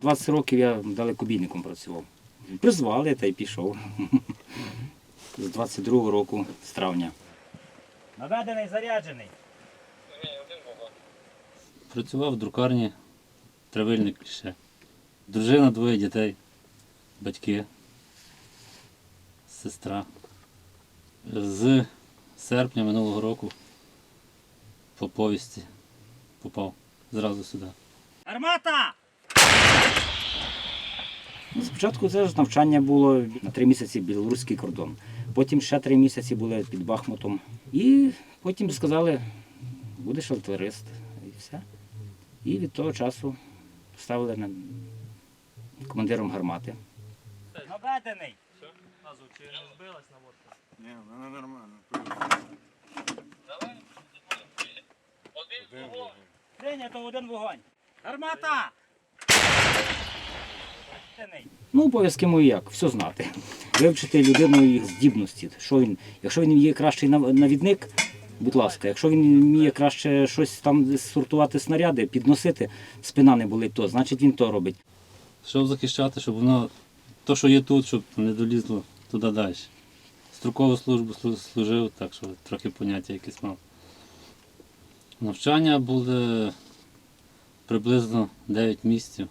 20 років я далекобійником працював. Призвали та й пішов. З 22-го року, з травня. Наведений, заряджений. Працював в друкарні, травильник ще. Дружина, двоє дітей, батьки, сестра. З серпня минулого року по повісті попав зразу сюди. Армата! Спочатку це ж навчання було на три місяці білоруський кордон. Потім ще три місяці були під Бахмутом. І потім сказали, будеш артилерист. І все. І від того часу ставили на командиром гармати. Наведений! Ні, вона нормально. Один вогонь. Прийнято один вогонь. Гармата! Ну, обов'язки мої як, все знати. Вивчити людину їх здібності. Що він, якщо він є кращий навідник, будь ласка, якщо він вміє краще щось там сортувати снаряди, підносити, спина не болить, то значить він то робить. Щоб захищати, щоб воно, то, що є тут, щоб не долізло туди далі. Строкову службу служив, так що трохи поняття якесь мав. Навчання буде приблизно 9 місяців.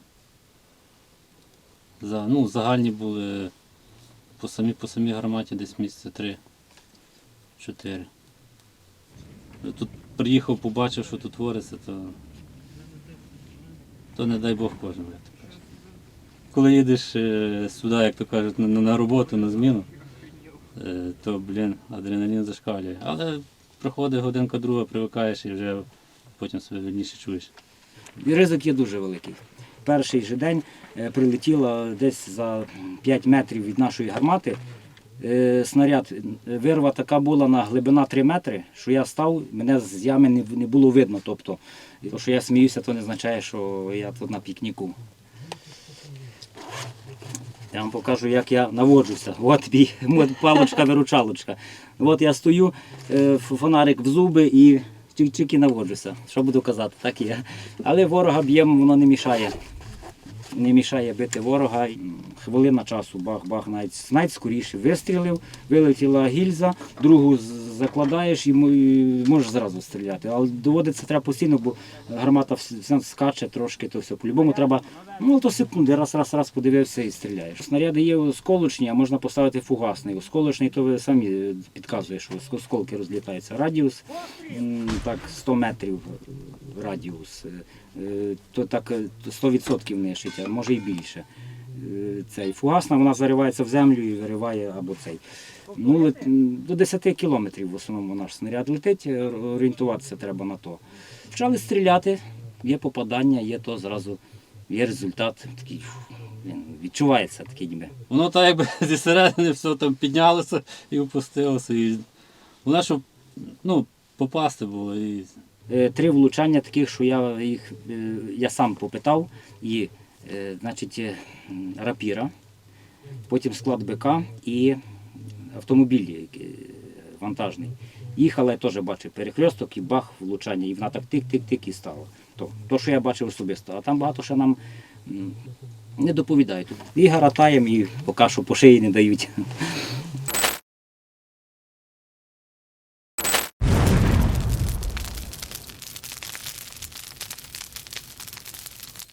За, ну, загальні були по самій, по самій гарматі десь місяці 3-4. Тут приїхав, побачив, що тут твориться, то, то не дай Бог кажуть. Коли їдеш е, сюди, як то кажуть, на, на роботу, на зміну, е, то, блін, адреналін зашкалює. Але проходить годинка друга, привикаєш і вже потім себе вільніше чуєш. І ризик є дуже великий. Перший же день е, прилетіло десь за 5 метрів від нашої гармати. е, Снаряд, е, вирва така була на глибина 3 метри, що я став, мене з ями не, було видно. Тобто, то, що я сміюся, то не означає, що я тут на пікніку. Я вам покажу, як я наводжуся. От мій палочка-виручалочка. От я стою, фонарик в зуби і чик-чик наводжуся. Що буду казати, так є. Але ворога б'ємо, воно не мішає. Не мішає бити ворога. Хвилина часу, бах-бах, навіть, навіть скоріше вистрілив, вилетіла гільза, другу закладаєш і можеш зразу стріляти. Але доводиться треба постійно, бо гармата скаче трошки, то все. По-любому треба, ну то секунди, раз, раз, раз подивився і стріляєш. Снаряди є осколочні, а можна поставити фугасний. Осколочний, то ви самі е, підказуєте, що осколки розлітаються. Радіус так 100 метрів е, радіус. Е, То так е, 100% нищить, а може і більше. Цей фугасна вона заривається в землю і вириває або цей. Ну, лет- до 10 кілометрів в основному наш снаряд летить, е, орієнтуватися треба на то. Почали стріляти, є попадання, є то зразу, є результат. Такий, блін, відчувається такий ніби. Воно так якби зі середини все там піднялося і опустилося. І... Головне, щоб ну, попасти було. І... Е, Три влучання таких, що я їх е, я сам попитав. І, значить, рапіра, потім склад БК і автомобіль е, вантажний. Їхала, я теж бачив перехльосток і бах, влучання, і вона так тик-тик-тик і стала. То, то, що я бачив особисто. А там багато ще нам не доповідають. І гаратаєм, і поки що по шиї не дають.